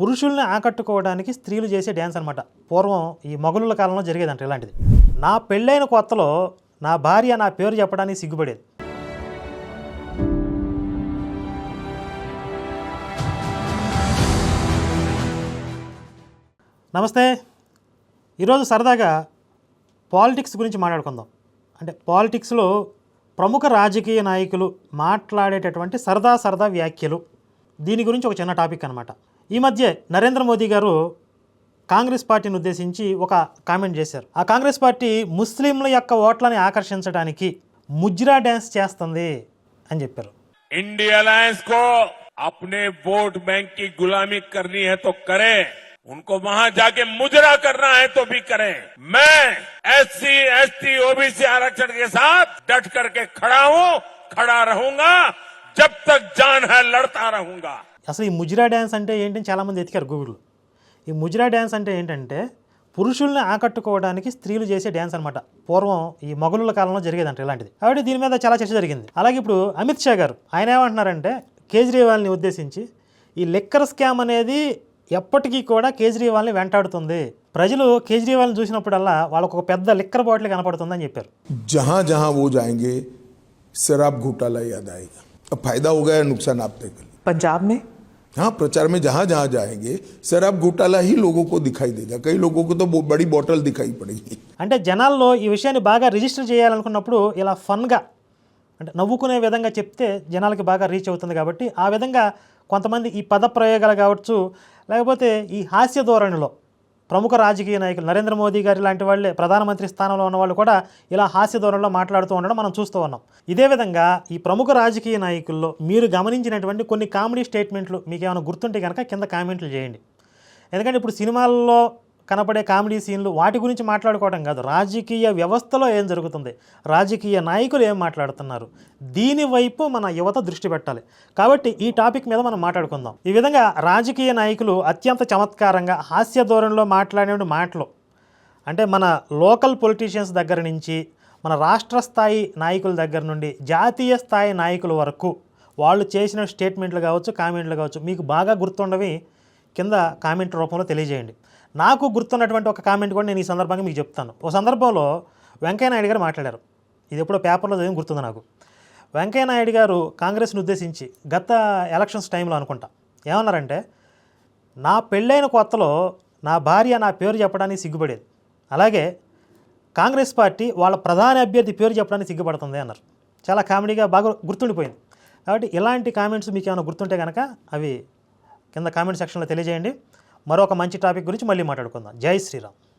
పురుషుల్ని ఆకట్టుకోవడానికి స్త్రీలు చేసే డ్యాన్స్ అనమాట పూర్వం ఈ మొగలుల కాలంలో జరిగేదంట ఇలాంటిది. నా పెళ్ళైన కొత్తలో నా భార్య నా పేరు చెప్పడానికి సిగ్గుపడేది. నమస్తే. ఈరోజు సరదాగా పాలిటిక్స్ గురించి మాట్లాడుకుందాం. అంటే పాలిటిక్స్లో ప్రముఖ రాజకీయ నాయకులు మాట్లాడేటటువంటి సరదా సరదా వ్యాఖ్యలు. దీని గురించి ఒక చిన్న టాపిక్ అనమాట ఈ మధ్య నరేంద్ర మోదీ గారు కాంగ్రెస్ పార్టీని ఉద్దేశించి ఒక కామెంట్ చేశారు ఆ కాంగ్రెస్ పార్టీ ముస్లింల యొక్క ఓట్లని ఆకర్షించడానికి ముజ్రా డ్యాన్స్ చేస్తుంది అని చెప్పారు इंडिया अलायंस को अपने वोट बैंक की गुलामी करनी है तो करें उनको वहां जाके मुजरा करना है तो भी करें मैं एससी एसटी ओबीसी आरक्षण के साथ डट करके खड़ा हूं खड़ा रहूंगा జబ్ తక్ జాన్ హై లడతా అసలు ఈ ముజిరా డ్యాన్స్ అంటే ఏంటని చాలామంది ఎతికారు గూగుల్ ఈ ముజిరా డ్యాన్స్ అంటే ఏంటంటే పురుషుల్ని ఆకట్టుకోవడానికి స్త్రీలు చేసే డ్యాన్స్ అనమాట పూర్వం ఈ మొగలుల కాలంలో జరిగేదంట ఇలాంటిది. కాబట్టి దీని మీద చాలా చర్చ జరిగింది. అలాగే ఇప్పుడు అమిత్ షా గారు ఆయన ఏమంటున్నారంటే కేజ్రీవాల్ని ఉద్దేశించి ఈ లెక్కర్ స్కామ్ అనేది ఎప్పటికీ కూడా కేజ్రీవాల్ని వెంటాడుతుంది. ప్రజలు కేజ్రీవాల్ని చూసినప్పుడల్లా వాళ్ళకు ఒక పెద్ద లిక్కర్ బాటిల్ కనపడుతుందని చెప్పారు. జహా జహా ఓ జాయింగే శరాబ్ ఘోటాలా फायदा होगा या नुकसान आप तय करिए पंजाब में हाँ प्रचार में जहां जहां जाएंगे शराब घोटाला ही लोगों को दिखाई देगा कई लोगों को तो वो बड़ी बोतल दिखाई पड़ेगी అంటే జనాల్లో ఈ విషయాన్ని బాగా రిజిస్టర్ చేయాలనుకున్నప్పుడు ఇలా ఫన్గా అంటే నవ్వుకునే విధంగా చెప్తే జనాలకి బాగా రీచ్ అవుతుంది కాబట్టి ఆ విధంగా కొంతమంది ఈ పద ప్రయోగాలు కావచ్చు లేకపోతే ఈ హాస్య ధోరణిలో ప్రముఖ రాజకీయ నాయకులు నరేంద్ర మోదీ గారి లాంటి వాళ్ళే ప్రధానమంత్రి స్థానంలో ఉన్న వాళ్ళు కూడా ఇలా హాస్య ధోరణిలో మాట్లాడుతూ ఉండడం మనం చూస్తూ ఉన్నాం. ఇదే విధంగా ఈ ప్రముఖ రాజకీయ నాయకుల్లో మీరు గమనించినటువంటి కొన్ని కామెడీ స్టేట్మెంట్లు మీకు ఏమైనా గుర్తుంటే కనుక కింద కామెంట్లు చేయండి. ఎందుకంటే ఇప్పుడు సినిమాల్లో కనపడే కామెడీ సీన్లు వాటి గురించి మాట్లాడుకోవడం కాదు. రాజకీయ వ్యవస్థలో ఏం జరుగుతుంది? రాజకీయ నాయకులు ఏం మాట్లాడుతున్నారు? దీని వైపు మన యువత దృష్టి పెట్టాలి. కాబట్టి ఈ టాపిక్ మీద మనం మాట్లాడుకుందాం. ఈ విధంగా రాజకీయ నాయకులు అత్యంత చమత్కారంగా హాస్య ధోరణిలో మాట్లాడే మాటలు అంటే మన లోకల్ పొలిటీషియన్స్ దగ్గర నుంచి మన రాష్ట్ర స్థాయి నాయకుల దగ్గర నుండి జాతీయ స్థాయి నాయకుల వరకు వాళ్ళు చేసిన స్టేట్మెంట్లు కావచ్చు కామెంట్లు కావచ్చు మీకు బాగా గుర్తుండవి కింద కామెంట్ రూపంలో తెలియజేయండి. నాకు గుర్తున్నటువంటి ఒక కామెంట్ కూడా నేను ఈ సందర్భంగా మీకు చెప్తాను. ఒక సందర్భంలో వెంకయ్య నాయుడు గారు మాట్లాడారు. ఇది ఎప్పుడో పేపర్లో చదివి గుర్తుంది నాకు. వెంకయ్య నాయుడు గారు కాంగ్రెస్ను ఉద్దేశించి గత ఎలక్షన్స్ టైంలో అనుకుంటా. ఏమన్నారంటే నా పెళ్ళైన కొత్తలో నా భార్య నా పేరు చెప్పడానికి సిగ్గుపడేది. అలాగే కాంగ్రెస్ పార్టీ వాళ్ళ ప్రధాన అభ్యర్థి పేరు చెప్పడానికి సిగ్గుపడుతుంది అన్నారు. చాలా కామెడీగా బాగా గుర్తుండిపోయింది. కాబట్టి ఇలాంటి కామెంట్స్ మీకు ఏమైనా గుర్తుంటే కనుక అవి కింద కామెంట్ సెక్షన్లో తెలియజేయండి. మరొక మంచి టాపిక్ గురించి మళ్ళీ మాట్లాడుకుందాం. జై శ్రీరామ్.